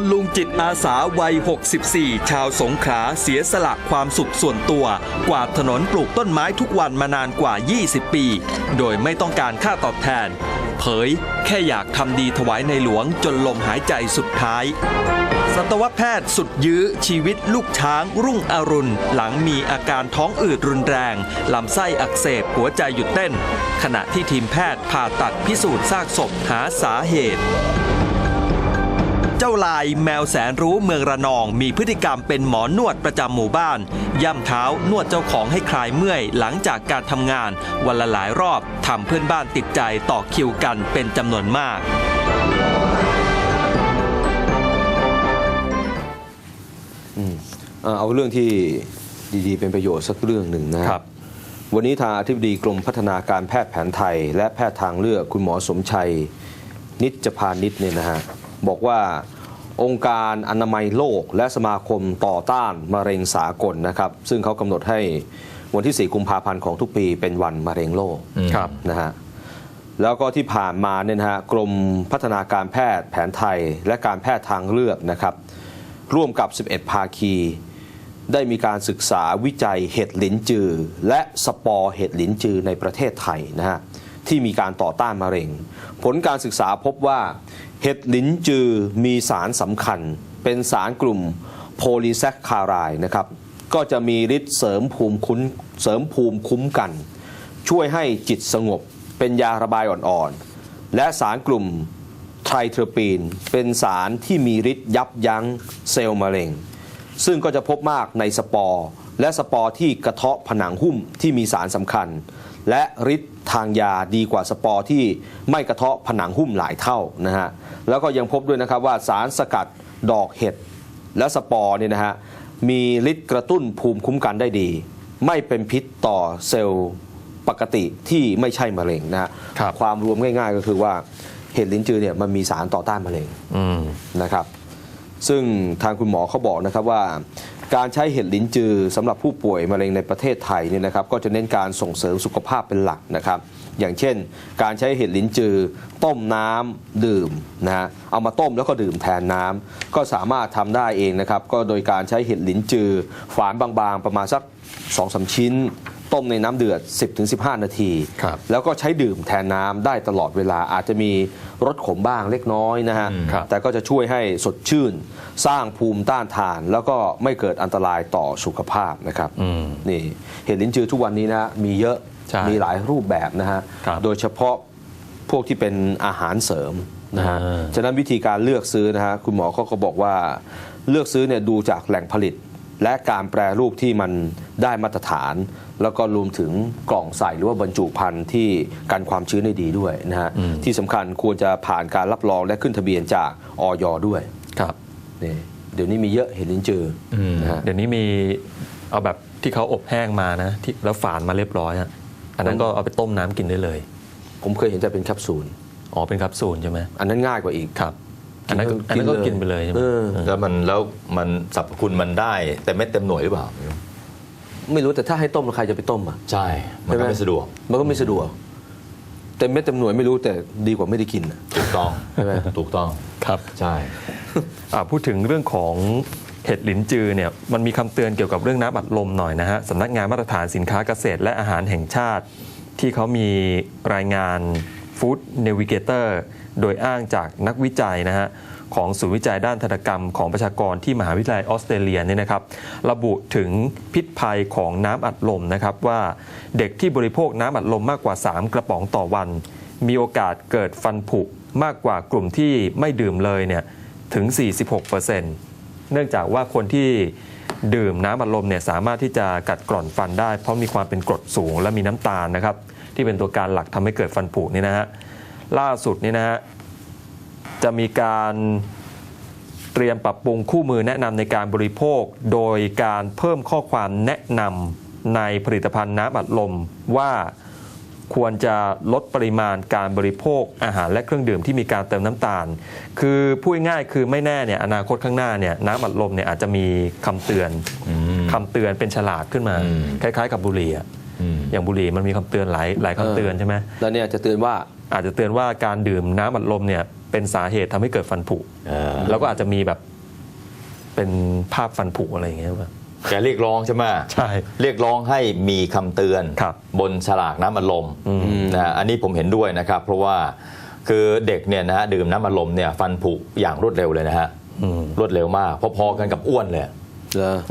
คุณลุงจิตอาสาวัย 64 ชาวสงขลาเสียสละความสุขส่วนตัว กวาดถนนปลูกต้นไม้ทุกวันมานานกว่า 20 ปี โดยไม่ต้องการค่าตอบแทน เผยแค่อยากทำดีถวายในหลวงจนลมหายใจสุดท้ายสัตวแพทย์สุดยื้อชีวิตลูกช้างรุ่งอรุณ หลังมีอาการท้องอืดรุนแรง ลำไส้อักเสบหัวใจหยุดเต้น ขณะที่ทีมแพทย์ผ่าตัดพิสูจน์ซากศพหาสาเหตุ เจ้าลายแมวแสนรู้เมืองระนองมีพฤติกรรมเป็นหมอนวดประจำหมู่บ้าน ย่ำเท้านวดเจ้าของให้คลายเมื่อยหลังจากการทำงาน วันละหลายรอบทำเพื่อนบ้านติดใจต่อคิวกันเป็นจำนวนมากเอ่อเอาเรื่องที่ดีๆ เป็นประโยชน์สักเรื่องหนึ่งนะครับ วันนี้ทางอธิบดีกรมพัฒนาการแพทย์แผนไทย และแพทย์ทางเลือกคุณหมอสมชัย นิจพานิชเนี่ยนะฮะ บอกว่าองค์การอนามัยโลก และสมาคมต่อต้านมะเร็งสากลนะครับ ซึ่งเขากำหนดให้วันที่ 4 กุมภาพันธ์ของทุกปีเป็นวันมะเร็งโลกครับนะฮะแล้วก็ที่ผ่านมาเนี่ยนะฮะกรมพัฒนาการแพทย์แผนไทยและการแพทย์ทางเลือกนะครับ ร่วมกับ 11 ภาคี ได้มีการศึกษาวิจัยเห็ดหลินจือ และสปอร์เห็ดหลินจือในประเทศไทยนะฮะ ที่มีการต่อต้านมะเร็ง ผลการศึกษาพบว่า เห็ดหลินจือมีสารสำคัญ เป็นสารกลุ่มโพลีแซคคารายนะครับ ก็จะมีฤทธิ์เสริมภูมิคุ้นเสริมภูมิคุ้มกัน ช่วยให้จิตสงบ เป็นยาระบายอ่อนๆ และสารกลุ่มไทรเทอร์ปีน เป็นสารที่มีฤทธิ์ยับยั้งเซลล์มะเร็ง ซึ่งก็จะพบมากในสปอร์และสปอร์ที่กระเทาะผนังหุ้มที่มีสารสำคัญ และฤทธิ์ทางยาดีกว่าสปอร์ที่ไม่กระเทาะผนังหุ้มหลายเท่านะฮะแล้วก็ยังพบด้วยนะครับว่าสารสกัดดอกเห็ดและสปอร์เนี่ยนะฮะมีฤทธิ์กระตุ้นภูมิคุ้มกันได้ดี ไม่เป็นพิษต่อเซลล์ปกติที่ไม่ใช่มะเร็งนะฮะครับความรวมง่าย ๆ ก็คือว่าเห็ดลิ้นจือเนี่ยมันมีสารต่อต้านมะเร็งอืมนะครับ ซึ่งทางคุณหมอเขาบอกนะครับว่า การใช้เห็ดลิ้นจือสำหรับผู้ป่วยมะเร็งในประเทศไทยเนี่ยนะครับก็จะเน้นการส่งเสริมสุขภาพเป็นหลักนะครับ อย่างเช่น การใช้เห็ดลิ้นจือ ต้มน้ำดื่มนะฮะเอามาต้มแล้วก็ดื่มแทนน้ำก็สามารถทำได้เองนะครับ ก็โดยการใช้เห็ดลิ้นจือ ฝานบางๆ ประมาณสัก2อสชิ้น ต้มในน้ำเดือด 10-15 นาทีครับแล้วก็ใช้ดื่มแทนน้ำได้ตลอดเวลาอาจจะมีรสขมบ้างเล็กน้อยนะฮะครับแต่ก็จะช่วยให้สดชื่น สร้างภูมิต้านทาน แล้วก็ไม่เกิดอันตรายต่อสุขภาพนะครับอืมนี่เห็ดลิ้นจือทุกวันนี้นะมีเยอะใช่มีหลายรูปแบบนะฮะครับโดยเฉพาะพวกที่เป็นอาหารเสริมนะฮะอ่าฉะนั้นวิธีการเลือกซื้อนะฮะคุณหมอเขาก็บอกว่าเลือกซื้อเนี่ยดูจากแหล่งผลิต และการแปรรูปที่มันได้มาตรฐาน แล้วก็รวมถึงกล่องใส่หรือว่าบรรจุภัณฑ์ที่กันความชื้นได้ดีด้วยนะฮะที่สำคัญควรจะผ่านการรับรองและขึ้นทะเบียนจากออยด้วยครับนี่เดี๋ยวนี้มีเยอะเห็ดลิ้นจืออนะฮะเดี๋ยวนี้มีเอาแบบที่เขาอบแห้งมานะที่แล้วฝานมาเรียบร้อยอะอันนั้นก็เอาไปต้มน้ำกินได้เลย ผมเคยเห็นแต่เป็นแคปซูลอ๋อเป็นแคปซูลใช่ไหมอันนั้นง่ายกว่าอีกครับ อันนั้นก็อันนั้นก็กินไปเลยใช่ไหมเออแล้วมันแล้วมันสรรพคุณมันได้ แต่เม็ดเต็มหน่วยหรือเปล่า ไม่รู้แต่ถ้าให้ต้มแล้วใครจะไปต้มอะใช่ มันก็ไม่สะดวก มันก็ไม่สะดวกเต็มเม็ดเต็มหน่วยไม่รู้แต่ดีกว่าไม่ได้กินอะถูกต้องใช่ไหมถูกต้องครับใช่อ่าพูดถึงเรื่องของเห็ดหลินจือเนี่ยมันมีคำเตือนเกี่ยวกับเรื่องน้ำอัดลมหน่อยนะฮะสำนักงานมาตรฐานสินค้าเกษตรและอาหารแห่งชาติ ที่เขามีรายงาน Food Navigator โดยอ้างจากนักวิจัยนะฮะของศูนย์วิจัยด้านธนกรรมของประชากรที่มหาวิทยาลัยออสเตรเลียเนี่ยนะครับ ระบุถึงพิษภัยของน้ำอัดลมนะครับว่าเด็กที่บริโภคน้ำอัดลมมากกว่า 3 กระป๋องต่อวัน มีโอกาสเกิดฟันผุมากกว่ากลุ่มที่ไม่ดื่มเลยเนี่ยถึง 46%เนื่องจากว่าคนที่ดื่มน้ำอัดลมเนี่ยสามารถที่จะกัดกร่อนฟันได้ เพราะมีความเป็นกรดสูงและมีน้ำตาลนะครับ ที่เป็นตัวการหลักทำให้เกิดฟันผุนี่นะฮะล่าสุดนี่นะฮะจะมีการเตรียมปรับปรุงคู่มือแนะนำในการบริโภค โดยการเพิ่มข้อความแนะนำในผลิตภัณฑ์น้ำอัดลมว่าควรจะลดปริมาณการบริโภคอาหารและเครื่องดื่มที่มีการเติมน้ำตาล คือพูดง่ายๆคือไม่แน่เนี่ยอนาคตข้างหน้าเนี่ยน้ำอัดลมเนี่ยอาจจะมีคำเตือนอืมคำเตือนเป็นฉลากขึ้นมาอืมคล้ายๆ กับบุหรี่ อะอืมอย่างบุหรี่มันมีคำเตือนหลายหลายคำเตือนใช่ไหมแล้วเนี่ยจะเตือนว่าอาจจะเตือนว่าการดื่มน้ำอัดลมเนี่ยเป็นสาเหตุทำให้เกิดฟันผุเออแล้วก็อาจจะมีแบบเป็นภาพฟันผุอะไรอย่างเงี้ยป่ะแกเรียกร้องใช่ไหมใช่ เรียกร้องให้มีคำเตือนครับบนฉลากน้ำอัดลมอืมนะฮะอันนี้ผมเห็นด้วยนะครับ เพราะว่าคือเด็กเนี่ยนะฮะดื่มน้ำอัดลมเนี่ยฟันผุอย่างรวดเร็วเลยนะฮะอืมรวดเร็วมากพอๆกันกับอ้วนเลยเหรอ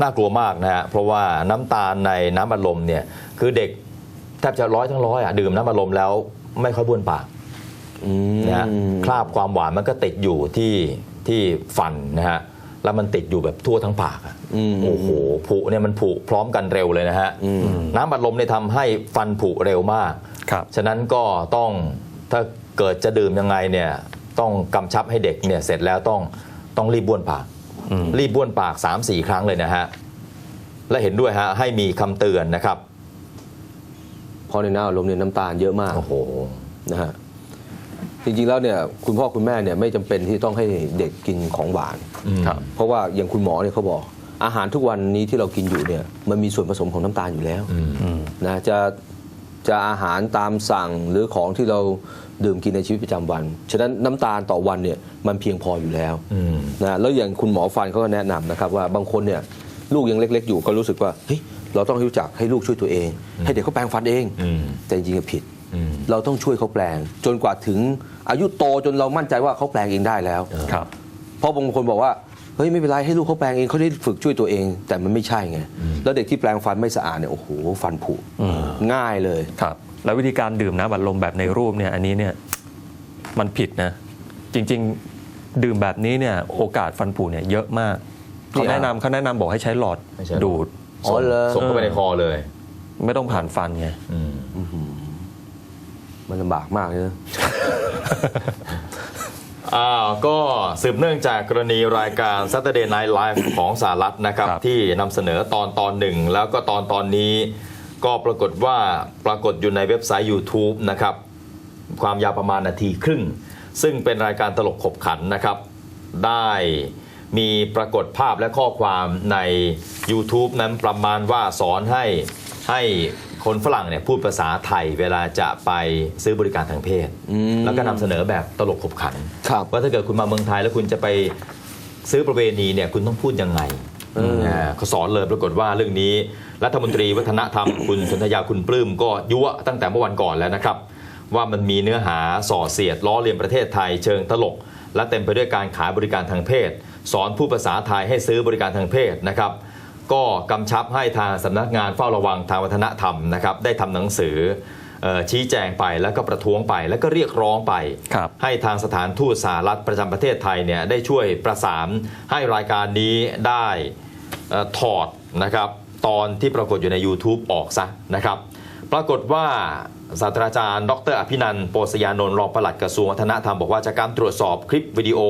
น่ากลัวมากนะฮะเพราะว่าน้ำตาลในน้ำอัดลมเนี่ยคือเด็กแทบจะร้อยทั้งร้อยอะดื่มน้ำอัดลมแล้วไม่ค่อยบ้วนปากอืมนะฮะคราบความหวานมันก็ติดอยู่ที่ที่ฟันนะฮะแล้วมันติดอยู่แบบทั่วทั้งปากอะอืมโอ้โหผุเนี่ยมันผุพร้อมกันเร็วเลยนะฮะอืมน้ำอัดลมเนี่ยทำให้ฟันผุเร็วมากครับฉะนั้นก็ต้องถ้าเกิดจะดื่มยังไงเนี่ยต้องกำชับให้เด็กเนี่ยเสร็จแล้วต้องต้องรีบบ้วนปากอืม รีบบ้วนปาก 3-4 ครั้งเลยนะฮะ และเห็นด้วยฮะให้มีคำเตือนนะครับ เพราะในน้ำอารมณ์เนี่ยน้ำตาลเยอะมากโอ้โหนะฮะจริงๆแล้วเนี่ยคุณพ่อคุณแม่เนี่ยไม่จำเป็นที่ต้องให้เด็กกินของหวานครับเพราะว่าอย่างคุณหมอเนี่ยเขาบอก อาหารทุกวันนี้ที่เรากินอยู่เนี่ยมันมีส่วนผสมของน้ำตาลอยู่แล้วอืมนะจะจะอาหารตามสั่งหรือของที่เรา ดื่มกินในชีวิตประจำวัน ฉะนั้นน้ำตาลต่อวันเนี่ยมันเพียงพออยู่แล้วอืมนะแล้วอย่างคุณหมอฟันเขาก็แนะนำนะครับว่าบางคนเนี่ยลูกยังเล็ก ๆ อยู่ก็รู้สึกว่าเฮ้ยเราต้องรู้จักให้ลูกช่วยตัวเอง ให้เด็กเขาแปรงฟันเองอืมแต่จริงๆผิดอืมเราต้องช่วยเขาแปลง จนกว่าถึงอายุโตจนเรามั่นใจว่าเขาแปลงเองได้แล้วครับเพราะบางคนบอกว่าเฮ้ยไม่เป็นไรให้ลูกเขาแปลงเองเขาได้ฝึกช่วยตัวเอง แต่มันไม่ใช่ไงแล้วเด็กที่แปลงฟันไม่สะอาดเนี่ยโอ้โหฟันผุง่ายเลยครับ แล้ววิธีการดื่มน้ำอัดลมแบบในรูปเนี่ยอันนี้เนี่ยมันผิดนะ จริง ๆ ดื่มแบบนี้เนี่ยโอกาสฟันผุเนี่ยเยอะมากจริเขางเหรอแนะนำเขาแนะนำบอกให้ใช้หลอดให้ใช้หลอดดูด อ๋อเหรอส่งเข้าไปในคอเลยไม่ต้องผ่านฟันไง อืมมันลำบากมากเลยนะ อ่าก็สืบเนื่องจากกรณีรายการ Saturday Night Live ของสหรัฐนะครับ ครับ ที่นำเสนอตอนตอนหนึ่ง แล้วก็ตอนตอนนี้ ก็ปรากฏว่าปรากฏอยู่ในเว็บไซต์ YouTube นะครับ ความยาวประมาณนาทีครึ่ง ซึ่งเป็นรายการตลกขบขันนะครับ ได้มีปรากฏภาพและข้อความใน YouTube นั้นประมาณว่าสอนให้ให้คนฝรั่งเนี่ยพูดภาษาไทยเวลาจะไปซื้อบริการทางเพศ แล้วก็นำเสนอแบบตลกขบขัน ครับ ว่าถ้าเกิดคุณมาเมืองไทยแล้วคุณจะไปซื้อประเวณีเนี่ยคุณต้องพูดยังไงอ่าเขาสอนเลยปรากฏว่าเรื่องนี้ รัฐมนตรีวัฒนธรรมคุณสนธยาคุณปลื้มก็ยั่วตั้งแต่เมื่อวันก่อนแล้วนะครับ ว่ามันมีเนื้อหาส่อเสียดล้อเลียนประเทศไทยเชิงตลก และเต็มไปด้วยการขายบริการทางเพศ สอนผู้ภาษาไทยให้ซื้อบริการทางเพศนะครับ ก็กำชับให้ทางสำนักงานเฝ้าระวังทางวัฒนธรรมนะครับได้ทำหนังสือออชี้แจงไปแล้วก็ประท้วงไปแล้วก็เรียกร้องไป ให้ทางสถานทูตสหรัฐประจำประเทศไทยเนี่ยได้ช่วยประสานให้รายการนี้ได้ออถอดนะครับ ตอนที่ปรากฏอยู่ใน YouTube ออกซะนะครับ ปรากฏว่าศาสตราจารย์ ดรอภินันท์โปสยานนท์รองปลัดกระทรวงวัฒนธรรมบอกว่าจากการตรวจสอบคลิปวิดีโอ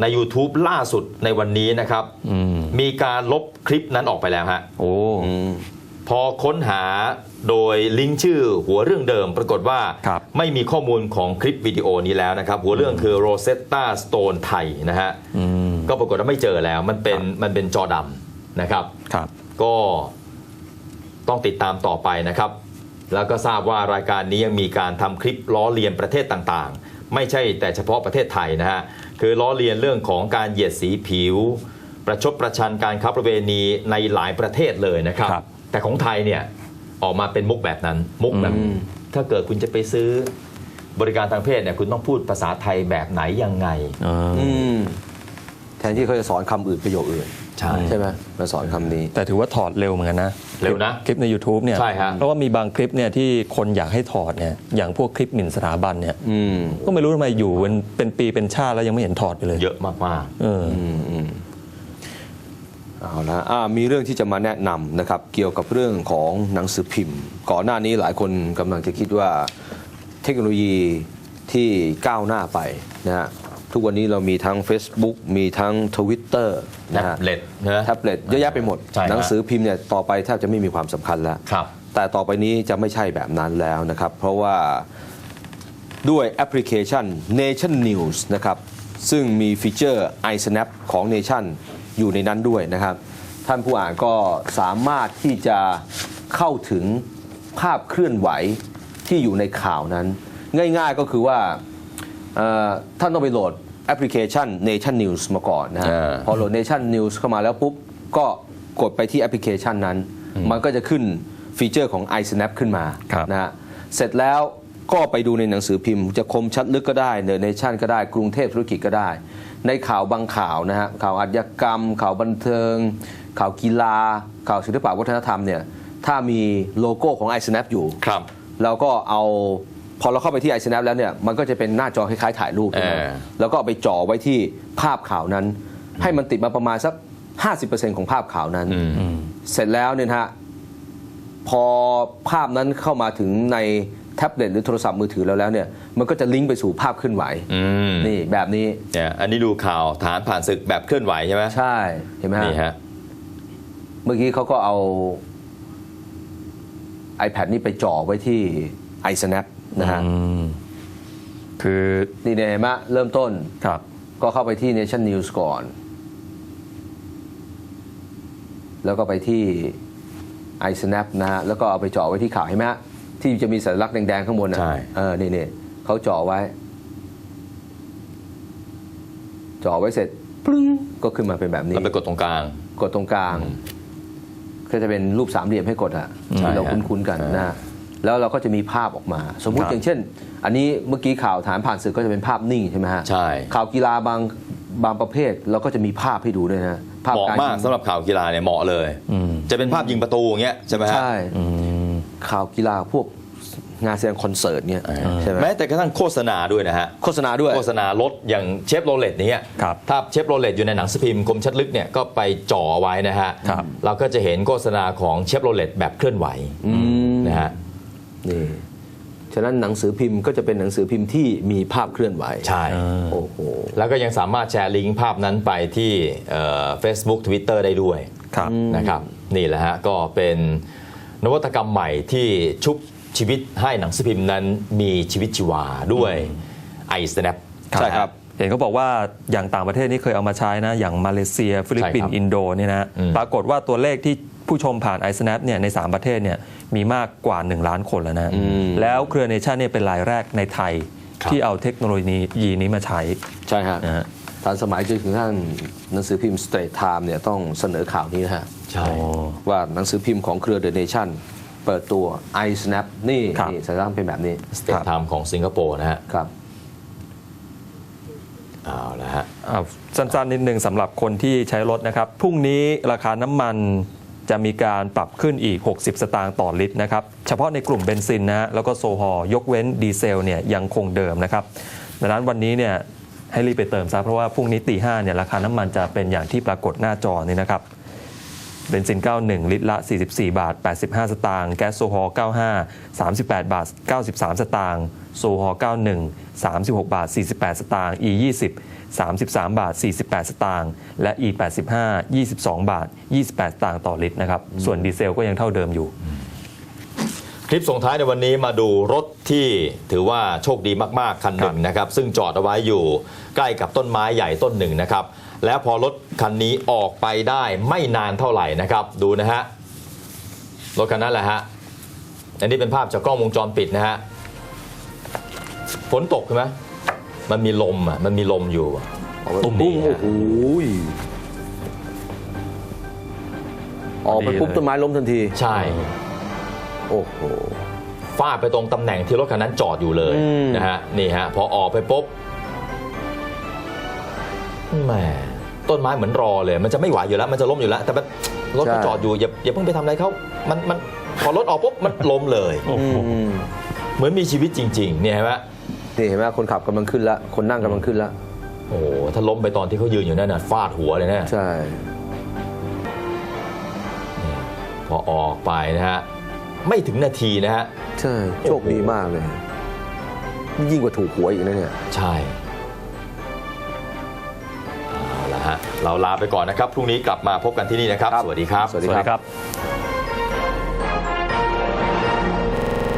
ใน YouTube ล่าสุดในวันนี้นะครับอืมมีการลบคลิปนั้นออกไปแล้วฮะโอ้พอค้นหาโดยลิงก์ชื่อหัวเรื่องเดิมปรากฏว่าครับไม่มีข้อมูลของคลิปวิดีโอนี้แล้วนะครับ หัวเรื่องคือ Rosetta Stone ไทยนะฮะอืมก็ปรากฏว่าไม่เจอแล้วมันเป็นครับมันเป็นจอดำนะครับครับ ก็ต้องติดตามต่อไปนะครับ แล้วก็ทราบว่ารายการนี้ยังมีการทำคลิปล้อเลียนประเทศต่างๆ ไม่ใช่แต่เฉพาะประเทศไทยนะฮะคือล้อเลียนเรื่องของการเหยียดสีผิว ประชดประชันการค้าประเวณีในหลายประเทศเลยนะครับครับแต่ของไทยเนี่ยออกมาเป็นมุกแบบนั้นมุกแบบอืมถ้าเกิดคุณจะไปซื้อบริการทางเพศเนี่ยคุณต้องพูดภาษาไทยแบบไหนยังไงอ่าอืมแทนที่เขาจะสอนคำอื่นประโยคอื่น ใช่ ใช่ไหมมาสอนคำนี้ แต่ถือว่าถอดเร็วเหมือนกันนะเร็วนะคลิปใน YouTube เนี่ยใช่ฮะเพราะว่ามีบางคลิปเนี่ยที่คนอยากให้ถอดเนี่ยอย่างพวกคลิปหมิ่นสถาบันเนี่ยอืมก็ไม่รู้ทำไมอยู่เป็นเป็นปีเป็นชาติแล้วยังไม่เห็นถอดไปเลยเยอะมากเอออืมอืมเอาละอ่ามีเรื่องที่จะมาแนะนำนะครับ เกี่ยวกับเรื่องของหนังสือพิมพ์ ก่อนหน้านี้หลายคนกำลังจะคิดว่าเทคโนโลยีที่ก้าวหน้าไปนะฮะ ทุกวันนี้เรามีทั้ง Facebook มีทั้ง Twitter ๆนะฮะแท็บเล็ตนะแท็บเล็ตเยอะแยะไปหมด ใช่ฮะหนังสือพิมพ์เนี่ยต่อไปแทบจะไม่มีความสำคัญแล้ว ครับ แต่ต่อไปนี้จะไม่ใช่แบบนั้นแล้วนะครับ เพราะว่าด้วยแอปพลิเคชัน Nation News นะครับ ซึ่งมีฟีเจอร์ iSnap ของ Nation อยู่ในนั้นด้วยนะครับ ท่านผู้อ่านก็สามารถที่จะเข้าถึงภาพเคลื่อนไหวที่อยู่ในข่าวนั้น ง่ายๆก็คือว่าเอ่อท่านต้องไปโหลด แอปพลิเคชัน Nation News มาก่อนนะฮะอ่าพอโหลด Nation News เข้ามาแล้วปุ๊บ ก็กดไปที่แอปพลิเคชันนั้น มันก็จะขึ้นฟีเจอร์ของ iSnap ขึ้นมาครับนะฮะเสร็จแล้วก็ไปดูในหนังสือพิมพ์ จะคมชัดลึกก็ได้เน n ชั่นก็ได้กรุงเทพธุรกิจก็ได้ ในข่าวบางข่าวนะฮะข่าวอาชญากรรม ข่าวบันเทิง ข่าวกีฬา ข่าวศิลปะวัฒนธรรมเนี่ยถ้ามีโลโก้ของ iSnap อยู่ครับเราก็เอา พอเราเข้าไปที่ iSnap แล้วเนี่ยมันก็จะเป็นหน้าจอคล้ายๆถ่ายรูปใช่ไหมเออแล้วก็เอาไปจ่อไว้ที่ภาพข่าวนั้น ให้มันติดมาประมาณสัก 50%ของภาพข่าวนั้นอืมเสร็จแล้วเนี่ยนะฮะพอภาพนั้นเข้ามาถึงในแท็บเล็ตหรือโทรศัพท์มือถือแล้วแล้วเนี่ยมันก็จะลิงก์ไปสู่ภาพเคลื่อนไหวอืมนี่แบบนี้เนี่ยอันนี้ดูข่าวฐานผ่านศึกแบบเคลื่อนไหวใช่ไหมใช่เห็นไหมฮะนี่ฮะเมื่อกี้เขาก็เอา iPad นี่ไปจ่อไว้ที่ iSnap นะฮะอืมคือนี่เนี่ยเห็นไหมเริ่มต้นครับ ก็เข้าไปที่ Nation News ก่อน แล้วก็ไปที่ iSnap นะฮะแล้วก็เอาไปจ่อไว้ที่ข่าวเห็นไหมฮะที่จะมีสัญลักษณ์แดงๆข้างบนนะใช่เออนี่นี่เขาจ่อไว้จ่อไว้เสร็จปึ้งก็ขึ้นมาเป็นแบบนี้แล้วไปกดตรงกลาง กดตรงกลาง ก็จะเป็นรูปสามเหลี่ยมให้กดอะใช่ที่เราฮะคุ้นๆกันนะฮะ แล้วเราก็จะมีภาพออกมา สมมุติครับอย่างเช่น อันนี้เมื่อกี้ข่าวฐานผ่านสื่อก็จะเป็นภาพนิ่งใช่ไหมฮะใช่ข่าวกีฬาบางบางประเภทเราก็จะมีภาพให้ดูด้วยนะภาพเหมาะการมากยิงสำหรับข่าวกีฬาเนี่ยเหมาะเลยอืมจะเป็นภาพยิงประตูอย่างเงี้ยใช่ไหมฮะใช่อืมข่าวกีฬาพวกงานแสดงคอนเสิร์ตเนี่ยใช่ไหมแม้แต่กระทั่งโฆษณาด้วยนะฮะโฆษณาด้วยโฆษณารถอย่างเชฟโรเลตเนี่ยครับถ้าเชฟโรเลตอยู่ในหนังสือพิมพ์คมชัดลึกเนี่ยก็ไปจ่อไว้นะฮะครับเราก็จะเห็นโฆษณาของเชฟโรเลตแบบเคลื่อนไหวอืมนะฮะ นี่ฉะนั้นหนังสือพิมพ์ก็จะเป็นหนังสือพิมพ์ที่มีภาพเคลื่อนไหวใช่โอ้โหแล้วก็ยังสามารถแชร์ลิงก์ภาพนั้นไปที่เฟซบุ๊กทวิตเตอร์ได้ด้วยครับนะครับนี่แหละฮะก็เป็นนวัตกรรมใหม่ที่ชุบชีวิตให้หนังสือพิมพ์นั้นมีชีวิตชีวาด้วย iSnap ใช่ครับเห็นเขาบอกว่าอย่างต่างประเทศนี่เคยเอามาใช้นะ อย่างมาเลเซีย ฟิลิปปินใช่ครัส์บอินโดเนี่ยนะอืมปรากฏว่าตัวเลขที่ ผู้ชมผ่าน iSnap เนี่ยใน 3 ประเทศเนี่ยมีมากกว่า 1 ล้านคนแล้วนะ แล้วเครือเนชั่นเนี่ยเป็นรายแรกในไทยที่เอาเทคโนโลยีนี้มาใช้ ใช่ฮะนะฮะทันสมัยจนถึงท่านหนังสือพิมพ์ Straight Time เนี่ยต้องเสนอข่าวนี้นะฮะใช่ ว่าหนังสือพิมพ์ของเครือ The Nation เปิดตัว iSnap นี่ครับ นี่สัญลักษณ์เป็นแบบนี้สเตทไทม์ของสิงคโปร์นะฮะครับ เอาละฮะ อ่าสั้นๆนิดนึงสำหรับคนที่ใช้รถนะครับ พรุ่งนี้ราคาน้ำมัน จะมีการปรับขึ้นอีก 60 สตางค์ต่อลิตรนะครับ เฉพาะในกลุ่มเบนซินนะฮะแล้วก็โซฮอลยกเว้นดีเซลเนี่ยยังคงเดิมนะครับ ดังนั้นวันนี้เนี่ยให้รีบไปเติมซะเพราะว่าพรุ่งนี้ตีห้าเนี่ยราคาน้ำมันจะเป็นอย่างที่ปรากฏหน้าจอนี่นะครับเบนซิน 91 ลิตรละ 44 บาท 85 สตางค์ แก๊สโซฮอล์95 38 บาท 93 สตางค์ โซฮอล์91 36 บาท 48 สตางค์ E 20 33 บาท 48 สตางค์และ E 85 22 บาท 28 สตางค์ต่อลิตรนะครับ ส่วนดีเซลก็ยังเท่าเดิมอยู่ คลิปส่งท้ายในวันนี้มาดูรถที่ถือว่าโชคดีมาก ๆ คันหนึ่งนะครับ ซึ่งจอดเอาไว้อยู่ใกล้กับต้นไม้ใหญ่ต้นหนึ่งนะครับ แล้วพอรถคันนี้ออกไปได้ไม่นานเท่าไหร่นะครับ ดูนะฮะรถคันนั้นแหละฮะอันนี้เป็นภาพจากกล้องวงจรปิดนะฮะฝนตกใช่ไหม มันมีลมอะมันมีลมอยู่อะตุ้มนี่โอ้ฮะโหออกไปปุ๊บดีเลยต้นไม้ล้มทันทีใช่ โอ้โห ฟาดไปตรงตำแหน่งที่รถคันนั้นจอดอยู่เลยอืม นะฮะนี่ฮะพอออกไปปุ๊บแหมต้นไม้เหมือนรอเลย มันจะไม่ไหวอยู่แล้วมันจะล้มอยู่แล้ว แต่มันรถก็จอดอยู่อย่าอย่าเพิ่งไปทำอะไรเขามันมันพอรถออกปุ๊บมันล้มเลย โอ้โห อืม เหมือนมีชีวิตจริงๆเนี่ยเห็นไหม นี่เห็นไหมคนขับกำลังขึ้นแล้วคนนั่งกำลังขึ้นแล้วโอ้โหถ้าล้มไปตอนที่เขายืนอยู่นั่นน่ะฟาดหัวเลยนะใช่พอออกไปนะฮะไม่ถึงนาทีนะฮะใช่โชคดีมากเลย ยิ่งกว่าถูกหวยอีกนะเนี่ยใช่เอาละฮะเราลาไปก่อนนะครับพรุ่งนี้กลับมาพบกันที่นี่นะครับครับสวัสดีครับ สวัสดีสวัสคดีรับครับ